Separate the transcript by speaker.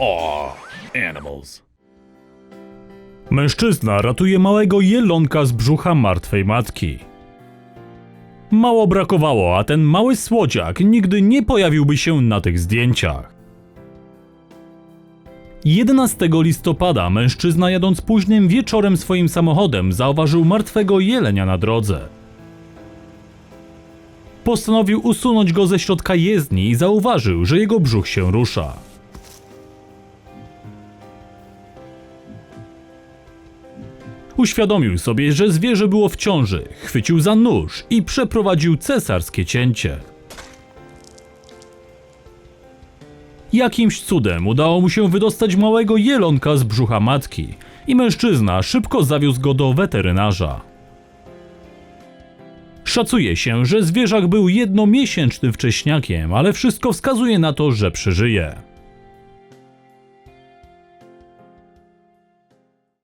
Speaker 1: Aw, animals.
Speaker 2: Mężczyzna ratuje małego jelonka z brzucha martwej matki. Mało brakowało, a ten mały słodziak nigdy nie pojawiłby się na tych zdjęciach. 11 listopada mężczyzna jadąc późnym wieczorem swoim samochodem zauważył martwego jelenia na drodze. Postanowił usunąć go ze środka jezdni i zauważył, że jego brzuch się rusza. Uświadomił sobie, że zwierzę było w ciąży, chwycił za nóż i przeprowadził cesarskie cięcie. Jakimś cudem udało mu się wydostać małego jelonka z brzucha matki i mężczyzna szybko zawiózł go do weterynarza. Szacuje się, że zwierzak był jednomiesięcznym wcześniakiem, ale wszystko wskazuje na to, że przeżyje.